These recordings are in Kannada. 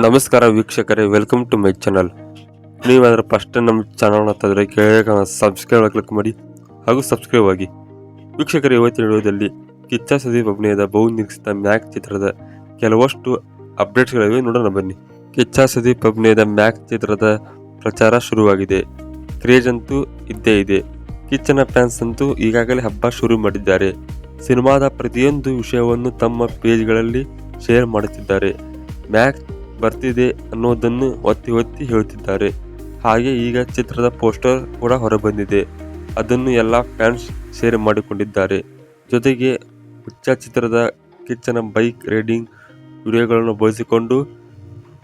ನಮಸ್ಕಾರ ವೀಕ್ಷಕರೇ ವೆಲ್ಕಮ್ ಟು ಮೈ ಚಾನಲ್ ನೀವಾದ್ರೆ ಫಸ್ಟ್ ನಮ್ಮ ಚಾನಲ್ ಹತ್ತಿದ್ರೆ ಕೆಳಗೆ ಸಬ್ಸ್ಕ್ರೈಬ್ ಕ್ಲಿಕ್ ಮಾಡಿ ಹಾಗೂ ಸಬ್ಸ್ಕ್ರೈಬ್ ಆಗಿ. ವೀಕ್ಷಕರ, ಇವತ್ತಿನ ವಿಡಿಯೋದಲ್ಲಿ ಕಿಚ್ಚ ಸುದೀಪ್ ಅಭಿನಯದ ಬಹು ನಿರೀಕ್ಷಿತ ಮ್ಯಾಕ್ ಚಿತ್ರದ ಕೆಲವಷ್ಟು ಅಪ್ಡೇಟ್ಸ್ಗಳಿವೆ ನೋಡೋಣ ಬನ್ನಿ. ಕಿಚ್ಚ ಸುದೀಪ್ ಅಭಿನಯದ ಮ್ಯಾಕ್ ಚಿತ್ರದ ಪ್ರಚಾರ ಶುರುವಾಗಿದೆ. ಕ್ರೇಜ್ ಅಂತೂ ಇದ್ದೇ ಇದೆ. ಕಿಚ್ಚನ ಫ್ಯಾನ್ಸ್ ಅಂತೂ ಈಗಾಗಲೇ ಹಬ್ಬ ಶುರು ಮಾಡಿದ್ದಾರೆ. ಸಿನಿಮಾದ ಪ್ರತಿಯೊಂದು ವಿಷಯವನ್ನು ತಮ್ಮ ಪೇಜ್ಗಳಲ್ಲಿ ಶೇರ್ ಮಾಡುತ್ತಿದ್ದಾರೆ. ಮ್ಯಾಕ್ ಬರ್ತಿದೆ ಅನ್ನೋದನ್ನು ಒತ್ತಿ ಒತ್ತಿ ಹೇಳುತ್ತಿದ್ದಾರೆ ಹಾಗೆ ಈಗ ಚಿತ್ರದ ಪೋಸ್ಟರ್ ಕೂಡ ಹೊರಬಂದಿದೆ. ಅದನ್ನು ಎಲ್ಲ ಫ್ಯಾನ್ಸ್ ಶೇರ್ ಮಾಡಿಕೊಂಡಿದ್ದಾರೆ. ಜೊತೆಗೆ ಹುಚ್ಚ ಚಿತ್ರದ ಕಿಚ್ಚನ ಬೈಕ್ ರೈಡಿಂಗ್ ವಿಡಿಯೋಗಳನ್ನು ಬಳಸಿಕೊಂಡು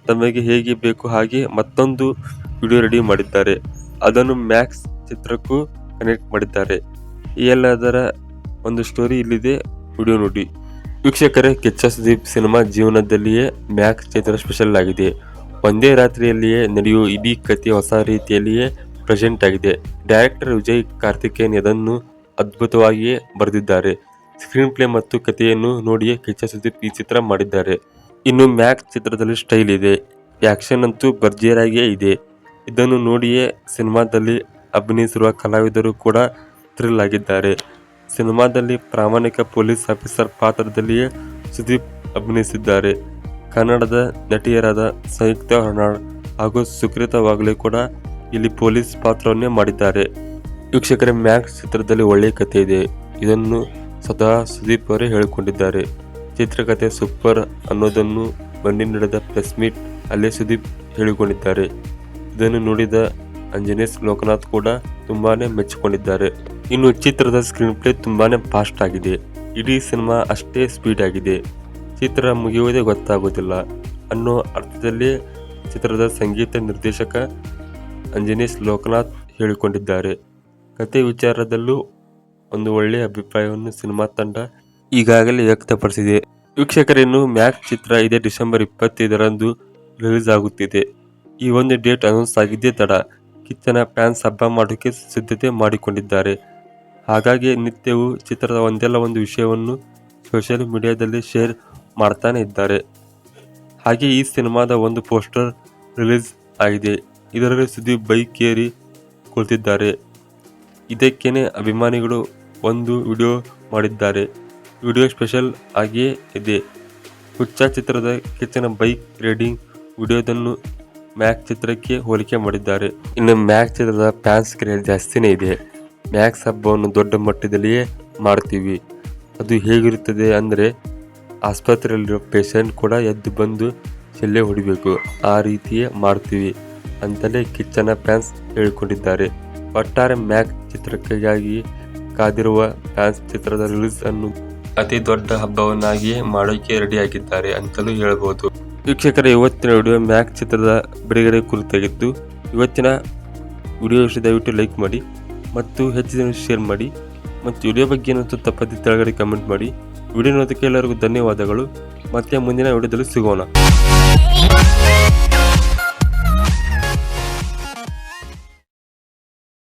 ತಮಗೆ ಹೇಗೆ ಬೇಕು ಹಾಗೆ ಮತ್ತೊಂದು ವಿಡಿಯೋ ರೆಡಿ ಮಾಡಿದ್ದಾರೆ. ಅದನ್ನು ಮ್ಯಾಕ್ಸ್ ಚಿತ್ರಕ್ಕೂ ಕನೆಕ್ಟ್ ಮಾಡಿದ್ದಾರೆ. ಈ ಎಲ್ಲದರ ಒಂದು ಸ್ಟೋರಿ ಇಲ್ಲಿದೆ. ವಿಡಿಯೋ ನೋಡಿ. ವೀಕ್ಷಕರೇ ಕಿಚ್ಚ ಸುದೀಪ್ ಸಿನಿಮಾ ಜೀವನದಲ್ಲಿಯೇ ಮ್ಯಾಕ್ಸ್ ಚಿತ್ರ ಸ್ಪೆಷಲ್ ಆಗಿದೆ. ಒಂದೇ ರಾತ್ರಿಯಲ್ಲಿಯೇ ನಡೆಯುವ ಇಡೀ ಕಥೆ ಹೊಸ ರೀತಿಯಲ್ಲಿಯೇ ಪ್ರೆಸೆಂಟ್ ಆಗಿದೆ. ಡೈರೆಕ್ಟರ್ ವಿಜಯ್ ಕಾರ್ತಿಕೇಯನ್ ಇದನ್ನು ಅದ್ಭುತವಾಗಿಯೇ ಬರೆದಿದ್ದಾರೆ. ಸ್ಕ್ರೀನ್ ಪ್ಲೇ ಮತ್ತು ಕಥೆಯನ್ನು ನೋಡಿಯೇ ಕಿಚ್ಚ ಸುದೀಪ್ ಈ ಚಿತ್ರ ಮಾಡಿದ್ದಾರೆ. ಇನ್ನು ಮ್ಯಾಕ್ ಚಿತ್ರದಲ್ಲಿ ಸ್ಟೈಲ್ ಇದೆ. ಆ್ಯಕ್ಷನ್ ಅಂತೂ ಭರ್ಜಿಯರಾಗಿಯೇ ಇದೆ. ಇದನ್ನು ನೋಡಿಯೇ ಸಿನಿಮಾದಲ್ಲಿ ಅಭಿನಯಿಸಿರುವ ಕಲಾವಿದರು ಕೂಡ ಥ್ರಿಲ್ ಆಗಿದ್ದಾರೆ. ಸಿನಿಮಾದಲ್ಲಿ ಪ್ರಾಮಾಣಿಕ ಪೊಲೀಸ್ ಆಫೀಸರ್ ಪಾತ್ರದಲ್ಲಿಯೇ ಸುದೀಪ್ ಅಭಿನಯಿಸಿದ್ದಾರೆ. ಕನ್ನಡದ ನಟಿಯರಾದ ಸಂಯುಕ್ತ ಹೊರನಾಡ್ ಹಾಗೂ ಸುಕೃತ ವಾಗ್ಲೆ ಕೂಡ ಇಲ್ಲಿ ಪೊಲೀಸ್ ಪಾತ್ರವನ್ನೇ ಮಾಡಿದ್ದಾರೆ. ವೀಕ್ಷಕರ, ಮ್ಯಾಕ್ಸ್ ಚಿತ್ರದಲ್ಲಿ ಒಳ್ಳೆಯ ಕಥೆ ಇದೆ. ಇದನ್ನು ಸ್ವತಃ ಸುದೀಪ್ ಅವರೇ ಹೇಳಿಕೊಂಡಿದ್ದಾರೆ. ಚಿತ್ರಕಥೆ ಸೂಪರ್ ಅನ್ನೋದನ್ನು ಬನ್ನಿ ನಡೆದ ಪ್ರೆಸ್ ಮೀಟ್ ಅಲ್ಲೇ ಸುದೀಪ್ ಹೇಳಿಕೊಂಡಿದ್ದಾರೆ. ಇದನ್ನು ನೋಡಿದ ಅಂಜನೇಶ್ ಲೋಕನಾಥ್ ಕೂಡ ತುಂಬಾನೇ ಮೆಚ್ಚಿಕೊಂಡಿದ್ದಾರೆ. ಇನ್ನು ಚಿತ್ರದ ಸ್ಕ್ರೀನ್ ಪ್ಲೇ ತುಂಬಾನೇ ಫಾಸ್ಟ್ ಆಗಿದೆ. ಇಡೀ ಸಿನಿಮಾ ಅಷ್ಟೇ ಸ್ಪೀಡ್ ಆಗಿದೆ. ಚಿತ್ರ ಮುಗಿಯುವುದೇ ಗೊತ್ತಾಗೋದಿಲ್ಲ. ಅನ್ನೋ ಅರ್ಥದಲ್ಲಿ ಚಿತ್ರದ ಸಂಗೀತ ನಿರ್ದೇಶಕ ಅಂಜನೇಶ್ ಲೋಕನಾಥ್ ಹೇಳಿಕೊಂಡಿದ್ದಾರೆ. ಕತೆ ವಿಚಾರದಲ್ಲೂ ಒಂದು ಒಳ್ಳೆಯ ಅಭಿಪ್ರಾಯವನ್ನು ಸಿನಿಮಾ ತಂಡ ಈಗಾಗಲೇ ವ್ಯಕ್ತಪಡಿಸಿದೆ. ವೀಕ್ಷಕರೇನು ಮ್ಯಾಕ್ ಚಿತ್ರ ಇದೇ ಡಿಸೆಂಬರ್ ಇಪ್ಪತ್ತೈದರಂದು ರಿಲೀಸ್ ಆಗುತ್ತಿದೆ. ಈ ಒಂದು ಡೇಟ್ ಅನೌನ್ಸ್ ಆಗಿದ್ದೇ ತಡ. ಕಿಚ್ಚನ ಫ್ಯಾನ್ಸ್ ಹಬ್ಬ ಮಾಡೋಕ್ಕೆ ಸಿದ್ಧತೆ ಮಾಡಿಕೊಂಡಿದ್ದಾರೆ. ಹಾಗಾಗಿ ನಿತ್ಯವೂ ಚಿತ್ರದ ಒಂದೆಲ್ಲ ಒಂದು ವಿಷಯವನ್ನು ಸೋಷಿಯಲ್ ಮೀಡಿಯಾದಲ್ಲಿ ಶೇರ್ ಮಾಡ್ತಾನೆ ಇದ್ದಾರೆ. ಹಾಗೆ ಈ ಸಿನಿಮಾದ ಒಂದು ಪೋಸ್ಟರ್ ರಿಲೀಸ್ ಆಗಿದೆ. ಇದರಲ್ಲಿ ಸುದೀಪ್ ಬೈಕ್ ಏರಿ ಕುಳಿತಿದ್ದಾರೆ. ಇದಕ್ಕೇನೆ ಅಭಿಮಾನಿಗಳು ಒಂದು ವಿಡಿಯೋ ಮಾಡಿದ್ದಾರೆ. ವಿಡಿಯೋ ಸ್ಪೆಷಲ್ ಆಗಿಯೇ ಇದೆ. ಹುಚ್ಚ ಚಿತ್ರದ ಕಿಚ್ಚನ ಬೈಕ್ ರೈಡಿಂಗ್ ವಿಡಿಯೋದನ್ನು ಮ್ಯಾಕ್ ಚಿತ್ರಕ್ಕೆ ಹೋಲಿಕೆ ಮಾಡಿದ್ದಾರೆ. ಇನ್ನು ಮ್ಯಾಕ್ ಚಿತ್ರದ ಫ್ಯಾನ್ಸ್ ಕ್ರೇಜ್ ಜಾಸ್ತಿನೇ ಇದೆ. ಮ್ಯಾಕ್ಸ್ ಹಬ್ಬವನ್ನು ದೊಡ್ಡ ಮಟ್ಟದಲ್ಲಿಯೇ ಮಾಡ್ತೀವಿ. ಅದು ಹೇಗಿರುತ್ತದೆ ಅಂದರೆ ಆಸ್ಪತ್ರೆಯಲ್ಲಿರೋ ಪೇಷಂಟ್ ಕೂಡ ಎದ್ದು ಬಂದು ಚೆಲ್ಲೆ ಹೊಡಿಬೇಕು. ಆ ರೀತಿಯೇ ಮಾಡ್ತೀವಿ ಅಂತಲೇ ಕಿಚ್ಚನ ಫ್ಯಾನ್ಸ್ ಹೇಳಿಕೊಂಡಿದ್ದಾರೆ. ಒಟ್ಟಾರೆ ಮ್ಯಾಕ್ ಚಿತ್ರಕ್ಕಾಗಿ ಕಾದಿರುವ ಫ್ಯಾನ್ಸ್ ಚಿತ್ರದ ರಿಲೀಸ್ ಅನ್ನು ಅತಿ ದೊಡ್ಡ ಹಬ್ಬವನ್ನಾಗಿಯೇ ಮಾಡೋಕೆ ರೆಡಿಯಾಗಿದ್ದಾರೆ ಅಂತಲೂ ಹೇಳಬಹುದು ವೀಕ್ಷಕರ, ಇವತ್ತಿನ ವಿಡಿಯೋ ಮ್ಯಾಕ್ ಚಿತ್ರದ ಬಿಡುಗಡೆ ಕುರಿತಾಗಿತ್ತು. ಇವತ್ತಿನ ವಿಡಿಯೋ ಇಷ್ಟ ದಯವಿಟ್ಟು ಲೈಕ್ ಮಾಡಿ ಮತ್ತು ಹೆಚ್ಚಿನ ಶೇರ್ ಮಾಡಿ ಮತ್ತು ವಿಡಿಯೋ ಬಗ್ಗೆ ಏನಂತೂ ತಪ್ಪದೆ ತೆಳಗಡೆ ಕಮೆಂಟ್ ಮಾಡಿ. ವಿಡಿಯೋ ನೋಡೋದಕ್ಕೆ ಎಲ್ಲರಿಗೂ ಧನ್ಯವಾದಗಳು. ಮತ್ತೆ ಮುಂದಿನ ವಿಡಿಯೋದಲ್ಲಿ ಸಿಗೋಣ.